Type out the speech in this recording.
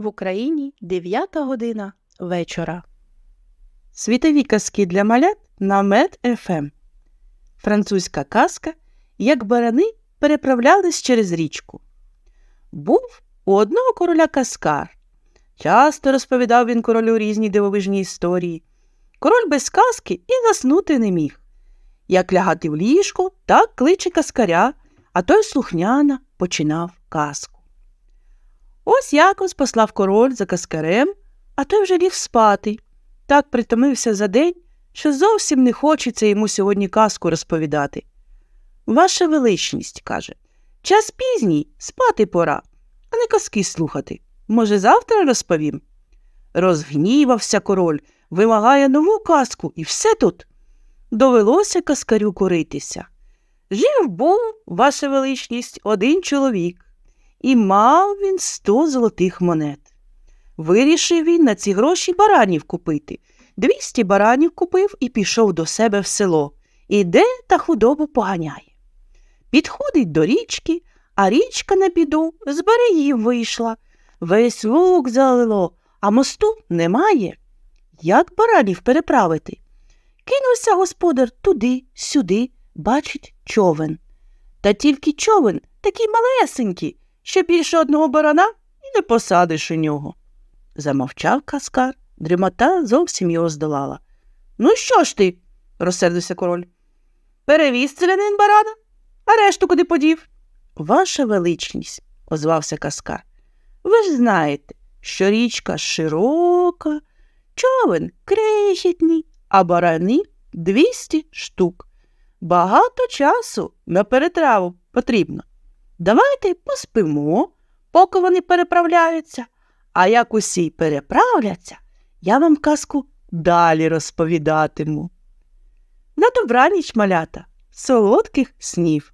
В Україні 9 година вечора. Світові казки для малят на Мед ФМ. Французька казка Як барани переправлялись через річку. Був у одного короля каскар. Часто розповідав він королю різні дивовижні історії. Король без казки і заснути не міг. Як лягати в ліжко, так кличе каскаря, а той слухняна починав казку. Ось якось послав король за каскарем, а той вже ліг спати. Так притомився за день, що зовсім не хочеться йому сьогодні казку розповідати. Ваша величність, каже, час пізній, спати пора, а не казки слухати. Може, завтра розповім? Розгнівався король, вимагає нову казку, і все тут. Довелося каскарю коритися. Жив був, ваша величність, один чоловік, і мав він сто золотих монет. Вирішив він на ці гроші баранів купити. Двісті баранів купив і пішов до себе в село. Іде та худобу поганяє. Підходить до річки, а річка на біду з берегів вийшла. Весь лук залило, а мосту немає. Як баранів переправити? Кинувся господар туди, сюди, бачить човен. Та тільки човен такий малесенький, що більше одного барана і не посадиш у нього. Замовчав каскар, дрімота зовсім його здолала. Ну що ж ти? розсердився король. Перевіз селянин барана, а решту куди подів? Ваша величність, озвався каскар. Ви ж знаєте, що річка широка, човен крихітний, а барани двісті штук. Багато часу на перетраву потрібно. Давайте поспимо, поки вони переправляються, а як усі переправляться, я вам казку далі розповідатиму. На добраніч, малята, солодких снів!